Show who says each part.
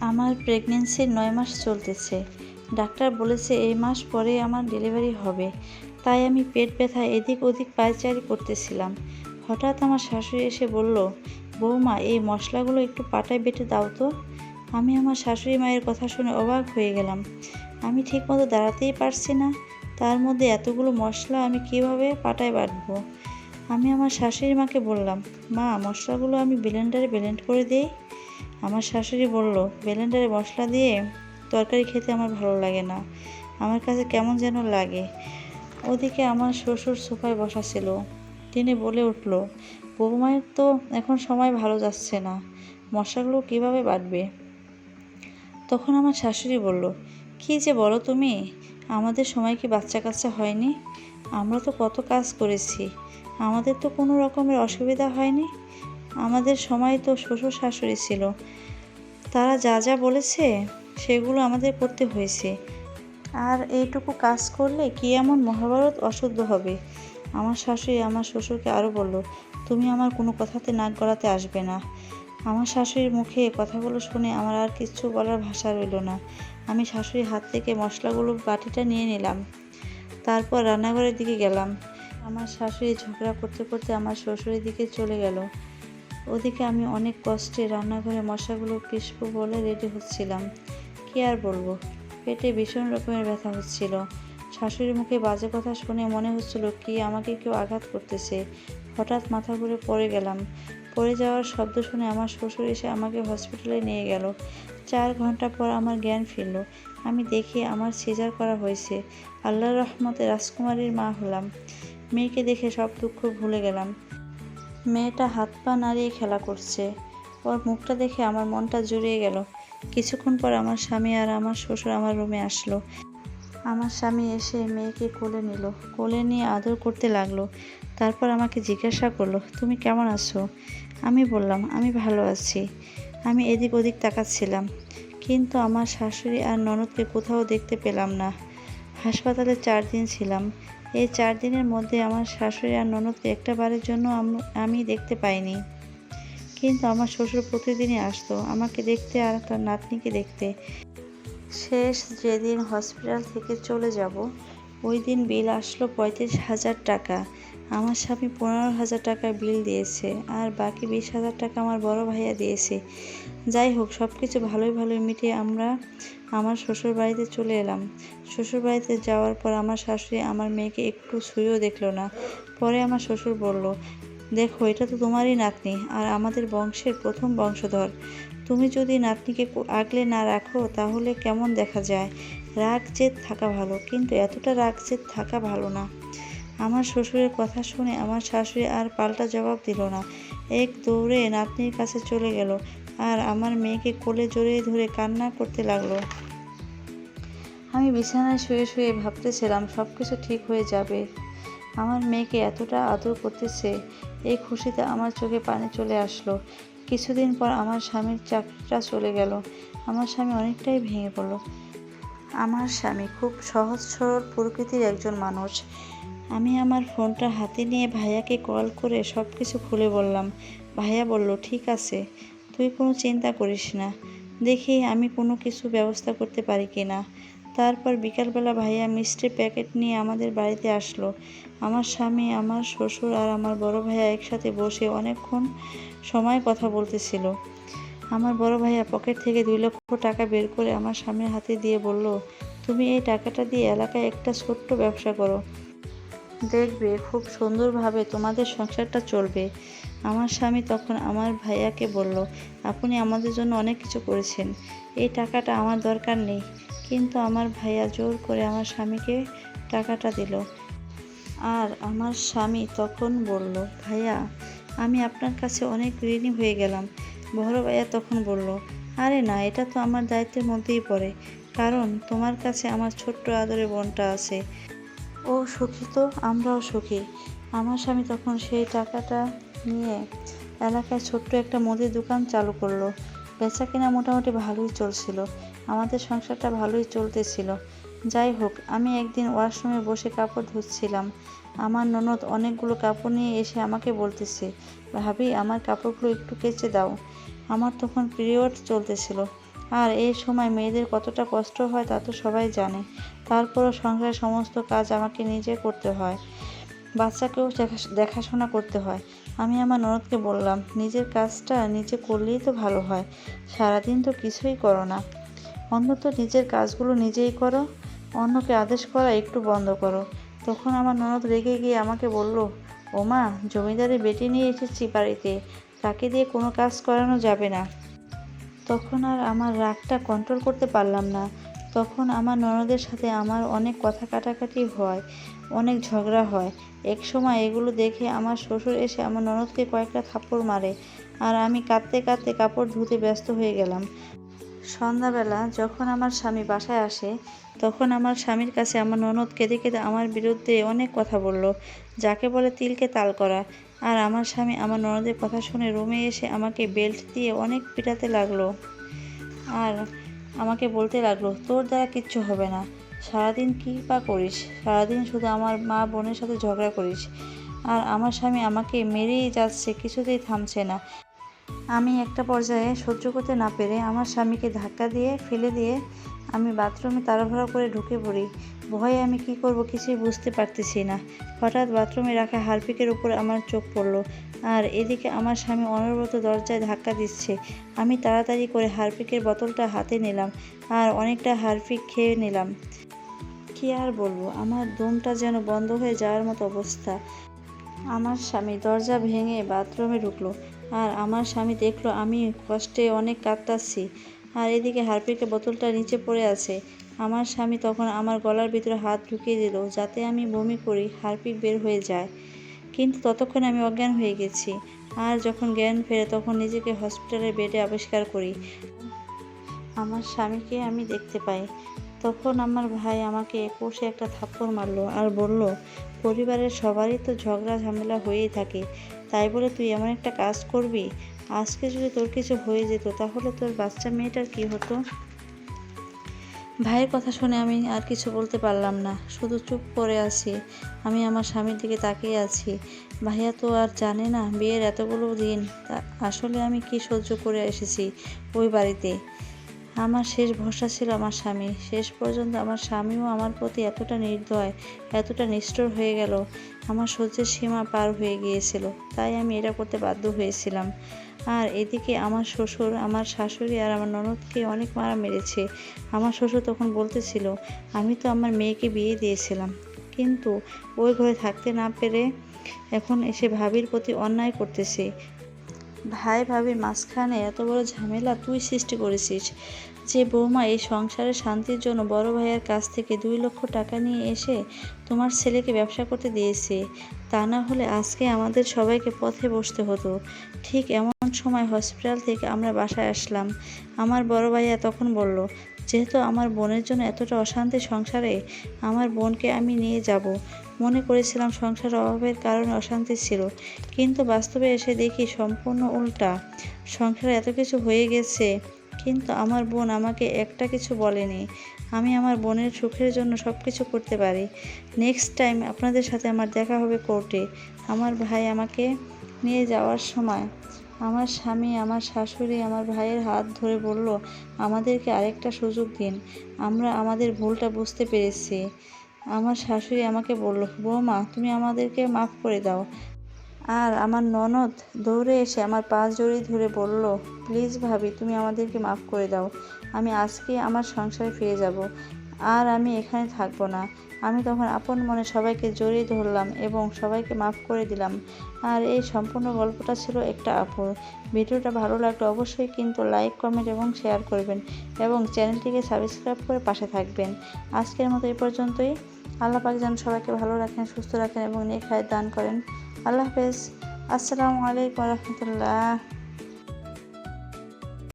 Speaker 1: আমার প্রেগনেন্সির নয় মাস চলতেছে। ডাক্তার বলেছে এই মাস পরে আমার ডেলিভারি হবে। তাই আমি পেট ব্যথা এদিক ওদিক পায়চারি করতেছিলাম। হঠাৎ আমার শাশুড়ি এসে বলল, বৌমা, এই মশলাগুলো একটু পাটায় বেটে দাও তো। আমি আমার শাশুড়ি মায়ের কথা শুনে অবাক হয়ে গেলাম। আমি ঠিকমতো দাঁড়াতেই পারছি না। তার মধ্যে এতগুলো মশলা আমি কীভাবে পাটায় বাটবো? আমি আমার শাশুড়ি মাকে বললাম, মা, মশলাগুলো আমি ব্লেন্ডারে ব্লেন্ড করে দিই। আমার শাশুড়ি বলল, ব্লেন্ডারে মশলা দিয়ে তরকারি খেতে আমার ভালো লাগে না। আমার কাছে কেমন যেন লাগে। ওদিকে আমার শ্বশুর সোফায় বসা ছিল। তিনি বলে উঠল, বৌমায়ের তো এখন সময় ভালো যাচ্ছে না। মশলাগুলো কীভাবে বাটবে? তখন আমার শাশুড়ি বলল, কী যে বলো তুমি, আমাদের সময় কি বাচ্চা কাচ্চা হয়নি? আমরা তো কত কাজ করেছি। আমাদের তো কোনো রকমের অসুবিধা হয়নি? আমাদের সময় তো শ্বশুর শাশুড়ি ছিল। তারা যা যা বলেছে, সেগুলো আমাদের করতে হয়েছে। আর এইটুকু কাজ করলে কি এমন মহাভারত অশুদ্ধ হবে? আমার শাশুড়ি আমার শ্বশুরকে আরও বলল, তুমি আমার কোনো কথাতে নাক গড়াতে আসবে না। আমার শাশুড়ির মুখে কথাগুলো শুনে আমার আর কিচ্ছু বলার ভাষা রইল না। আমি শাশুড়ির হাত থেকে মশলাগুলো বাটিটা নিয়ে নিলাম। তারপর রান্নাঘরের দিকে গেলাম। আমার শাশুড়ি ঝগড়া করতে করতে আমার শ্বশুরের দিকে চলে গেল। ওদিকে আমি অনেক কষ্টে রান্নাঘরে মশাগুলো পিসবো বলে রেডি হচ্ছিলাম। কি আর বলব? পেটে ভীষণ রকমের ব্যথা হচ্ছিল। শাশুড়ির মুখে বাজে কথা শুনে মনে হচ্ছিল কি আমাকে কেউ আঘাত করতেছে। হঠাৎ মাথা ঘুরে পড়ে গেলাম। পড়ে যাওয়ার শব্দ শুনে আমার শ্বশুর এসে আমাকে হসপিটালে নিয়ে গেল। চার ঘণ্টা পর আমার জ্ঞান ফিরল। আমি দেখি আমার সিজার করা হয়েছে। আল্লাহর রহমতে রাজকুমারীর মা হলাম। মেয়েকে দেখে সব দুঃখ ভুলে গেলাম। মেয়েটা হাত পা নাড়িয়ে খেলা করছে। ওর মুখটা দেখে আমার মনটা জুড়িয়ে গেল। কিছুক্ষণ পর আমার স্বামী আর আমার শ্বশুর আমার রুমে আসলো। আমার স্বামী এসে মেয়েকে কোলে নিল। কোলে নিয়ে আদর করতে লাগল। তারপর আমাকে জিজ্ঞাসা করল, তুমি কেমন আছো? আমি বললাম, আমি ভালো আছি। আমি এদিক ওদিক তাকাচ্ছিলাম। কিন্তু আমার শাশুড়ি আর ননদকে কোথাও দেখতে পেলাম না। হাসপাতালে চার দিন ছিলাম। এই চার দিনের মধ্যে আমার শাশুড়ি আর ননদকে একটা বারের জন্য আমি দেখতে পাইনি। কিন্তু আমার শ্বশুর প্রতিদিনই আসতো, আমাকে দেখতে আর তার নাতনিকে দেখতে। শেষ যেদিন হসপিটাল থেকে চলে যাব, ওই দিন বিল আসলো পঁয়ত্রিশ হাজার টাকা। আমার স্বামী পনেরো হাজার টাকা বিল দিয়েছে আর বাকি বিশ হাজার টাকা আমার বড় ভাইয়া দিয়েছে। যাই হোক সব কিছু ভালোই ভালোই মিটিয়ে আমরা আমার শ্বশুর বাড়িতে চলে এলাম। শ্বশুর বাড়িতে যাওয়ার পর আমার শাশুড়ি আমার মেয়েকে একটু ছুঁয়েও দেখল না। পরে আমার শ্বশুর বলল, দেখো, এটা তো তোমারই নাতনি আর আমাদের বংশের প্রথম বংশধর। তুমি যদি নাতনিকে আগলে না রাখো, তাহলে কেমন দেখা যায়? রাগ জেদ থাকা ভালো, কিন্তু এতটা রাগ জেদ থাকা ভালো না। আমার শ্বশুরের কথা শুনে আমার শাশুড়ি আর পাল্টা জবাব দিল না। এক দৌড়ে নাতনির কাছে চলে গেল। আর আমার মেয়েকে কোলে জড়িয়ে ধরে কান্না করতে লাগল। আমি বিছানায় শুয়ে শুয়ে ভাবতেছিলাম সব কিছু ঠিক হয়ে যাবে। আমার মেয়েকে এতটা আদর করতেছে, এই খুশিতে আমার চোখে পানি চলে আসলো। কিছুদিন পর আমার স্বামীর চাকরিটা চলে গেল। আমার স্বামী অনেকটাই ভেঙে পড়ল। আমার স্বামী খুব সহজ সরল প্রকৃতির একজন মানুষ। আমি আমার ফোনটা হাতে নিয়ে ভাইয়াকে কল করে সব কিছু খুলে বললাম। ভাইয়া বলল, ঠিক আছে। তুই কোনো চিন্তা করিস না। দেখি আমি কোনো কিছু ব্যবস্থা করতে পারি কি না। তারপর বিকালবেলা ভাইয়া মিষ্টির প্যাকেট নিয়ে আমাদের বাড়িতে আসলো। আমার স্বামী, আমার শ্বশুর আর আমার বড় ভাইয়া একসাথে বসে অনেকক্ষণ সময় কথা বলতেছিল। আমার বড় ভাইয়া পকেট থেকে দুই লক্ষ টাকা বের করে আমার স্বামীর হাতে দিয়ে বলল, তুমি এই টাকাটা দিয়ে এলাকায় একটা ছোট্ট ব্যবসা করো। দেখবে খুব সুন্দরভাবে তোমাদের সংসারটা চলবে। আমার স্বামী তখন আমার ভাইয়াকে বলল, আপনি আমাদের জন্য অনেক কিছু করেছেন। এই টাকাটা আমার দরকার নেই। কিন্তু আমার ভাইয়া জোর করে আমার স্বামীকে টাকাটা দিল। আর আমার স্বামী তখন বলল, ভাইয়া, আমি আপনার কাছে অনেক ঋণী হয়ে গেলাম। বড় ভাইয়া তখন বলল, আরে না, এটা তো আমার দায়িত্বের মধ্যেই পড়ে। কারণ তোমার কাছে আমার ছোট্ট আদরের বোনটা আছে। ও সুখী তো, আমরাও সুখী। আমার স্বামী তখন সেই টাকাটা নিয়ে এলাকায় ছোট্ট একটা মুদির দোকান চালু করল। বেচা কিনা মোটামুটি ভালোই চলছিল। আমাদের সংসারটা ভালোই চলতেছিল। যাই হোক, আমি একদিন ওয়াশরুমে বসে কাপড় ধুচ্ছিলাম। আমার ননদ অনেকগুলো কাপড় নিয়ে এসে আমাকে বলতেছে, ভাবি, আমার কাপড়গুলো একটু কেচে দাও। আমার তখন পিরিয়ড চলতেছিল। আর এই সময় মেয়েদের কতটা কষ্ট হয় তা তো সবাই জানে। তারপরও সংসারের সমস্ত কাজ আমাকে নিজে করতে হয়। বাচ্চাকেও দেখা- দেখাশোনা করতে হয়। আমি আমার ননদকে বললাম, নিজের কাজটা নিজে করলেই তো ভালো হয়, সারাদিন তো কিছুই করো না। অন্তত নিজের কাজগুলো নিজেই করো, অন্যকে আদেশ করা একটু বন্ধ করো। তখন আমার ননদ রেগে গিয়ে আমাকে বলল, ওমা, জমিদারের বেটি নিয়ে এসেছি বাড়িতে, তাকে দিয়ে কোনো কাজ করানো যাবে না। তখন আর আমার রাগটা কন্ট্রোল করতে পারলাম না। তখন আমার ননদের সাথে আমার অনেক কথা কাটাকাটি হয়, অনেক ঝগড়া হয়। এক সময় এগুলো দেখে আমার শ্বশুর এসে আমার ননদকে কয়েকটা থাপ্পড় মারে আর আমি কাঁদতে কাঁদতে কাপড় ধুতে ব্যস্ত হয়ে গেলাম। সন্ধ্যাবেলা যখন আমার স্বামী বাসায় আসে, তখন আমার স্বামীর কাছে আমার ননদ কেঁদে কেঁদে আমার বিরুদ্ধে অনেক কথা বলল, যাকে বলে তিলকে তাল করা। আর আমার স্বামী আমার ননদের কথা শুনে রুমে এসে আমাকে বেল্ট দিয়ে অনেক পিটাতে লাগল। আর আমাকে বলতে লাগল, তোর দ্বারা কিচ্ছু হবে না। সারাদিন কী বা করিস? সারাদিন শুধু আমার মা বোনের সাথে ঝগড়া করিস। আর আমার স্বামী আমাকে মেরেই যাচ্ছে, কিছুতেই থামছে না। আমি একটা পর্যায়ে সহ্য করতে না পেরে আমার স্বামীকে ধাক্কা দিয়ে ফেলে দিয়ে আমি বাথরুমে তাড়াহুড়া করে ঢুকে পড়ি। ভয়ে আমি কি করব কিছুই বুঝতে পারতেছি না। হঠাৎ বাথরুমে রাখা হারপিকের উপর আমার চোখ পড়ল। আর এদিকে আমার স্বামী অনবরত দরজায় ধাক্কা দিচ্ছে। আমি তাড়াতাড়ি করে হারপিকের বোতলটা হাতে নিলাম আর অনেকটা হারপিক খেয়ে নিলাম। কি আর বলব, আমার দমটা যেন বন্ধ হয়ে যাওয়ার মতো অবস্থা। আমার স্বামী দরজা ভেঙে বাথরুমে ঢুকলো আর আমার স্বামী দেখল আমি কষ্টে অনেক কাঁদতাছি। আর এদিকে হারপিকের বোতলটা নিচে পড়ে আছে। আমার স্বামী তখন আমার গলার ভিতরে হাত ঢুকিয়ে দিল, যাতে আমি বমি করি, হারপিক বের হয়ে যায়। কিন্তু ততক্ষণে আমি অজ্ঞান হয়ে গেছি। আর যখন জ্ঞান ফেরে, তখন নিজেকে হসপিটালের বেডে আবিষ্কার করি। আমার স্বামীকে আমি দেখতে পাই। তখন আমার ভাই আমাকে কষে একটা থাপ্পড় মারলো আর বলল, পরিবারের সবারই তো ঝগড়া ঝামেলা হয়েই থাকে। তাই বলে তুই এমন একটা কাজ করবি? আজকে যদি তোর কিছু হয়ে যেত, তাহলে তোর বাচ্চা মেয়েটার কি হতো? ভাইয়ের কথা শুনে আমি আর কিছু বলতে পারলাম না। শুধু চুপ করে আছি। আমি আমার স্বামীর দিকে তাকিয়ে আছি। ভাইয়া তো আর জানে না বিয়ের এতগুলো দিন আসলে আমি কি সহ্য করে এসেছি ওই বাড়িতে। আমার শেষ ভরসা ছিল আমার স্বামী শেষ পর্যন্ত আমার স্বামীও আমার প্রতি এতটা নির্দয়, এতটা নিষ্ঠুর হয়ে গেল, আমার সহ্যের সীমা পার হয়ে গিয়েছিল। তাই আমি এটা করতে বাধ্য হয়েছিলাম। আর এদিকে আমার শ্বশুর, আমার শাশুড়ি আর আমার ননদকে অনেক মারা মেরেছে। আমার শ্বশুর তখন বলতেছিল, আমি তো আমার মেয়েকে বিয়ে দিয়েছিলাম। কিন্তু ওই ঘরে থাকতে না পেরে এখন এসে ভাবির প্রতি অন্যায় করতেছে। ভাই ভাবি মাঝখানে এত বড় ঝামেলা তুই সৃষ্টি করেছিস যে বৌমা এই সংসারের শান্তির জন্য বড় ভাইয়ের কাছ থেকে দুই লক্ষ টাকা নিয়ে এসে তোমার ছেলেকে ব্যবসা করতে দিয়েছে। তা না হলে আজকে আমাদের সবাইকে পথে বসতে হতো। ঠিক এমন সময় হসপিটাল থেকে আমরা বাসায় আসলাম। আমার বড় ভাইয়া তখন বলল যেহেতু আমার বোনের জন্য এতটা অশান্তি সংসারে, আমার বোনকে আমি নিয়ে যাব। মনে করেছিলাম সংসারের অভাবের কারণে অশান্তি ছিল, কিন্তু বাস্তবে এসে দেখি সম্পূর্ণ উল্টা। সংসারে এত কিছু হয়ে গেছে, কিন্তু আমার বোন আমাকে একটা কিছু বলেনি। আমি আমার বোনের সুখের জন্য সব কিছু করতে পারি। নেক্সট টাইম আপনাদের সাথে আমার দেখা হবে কোর্টে। আমার ভাই আমাকে নিয়ে যাওয়ার সময় আমার স্বামী, আমার শাশুড়ি, আমার ভাইয়ের হাত ধরে বলল, আমাদেরকে আরেকটা সুযোগ দিন। আমরা আমাদের ভুলটা বুঝতে পেরেছি। আমার শাশুড়ি আমাকে বলল, বৌমা, তুমি আমাদেরকে মাফ করে দাও। আর আমার ননদ দৌড়ে এসে আমার পা জড়িয়ে ধরে বলল, প্লিজ ভাবি, তুমি আমাদেরকে মাফ করে দাও। আমি আজকে আমার সংসারে ফিরে যাব। আর আমি এখানে থাকব না। আমি তখন আপন মনে সবাইকে জড়িয়ে ধরলাম এবং সবাইকে মাফ করে দিলাম। আর এই সম্পূর্ণ গল্পটা ছিল একটা আপুর। ভিডিওটা ভালো লাগলে অবশ্যই কিন্তু লাইক, কমেন্ট এবং শেয়ার করবেন এবং চ্যানেলটিকে সাবস্ক্রাইব করে পাশে থাকবেন। আজকের মতো এই পর্যন্তই। আল্লাহ পাক যেন সবাইকে ভালো রাখেন, সুস্থ রাখেন এবং নেক দান করেন। আল্লাহ হাফেজ। আসসালামু আলাইকুম রহমতুল্লাহ।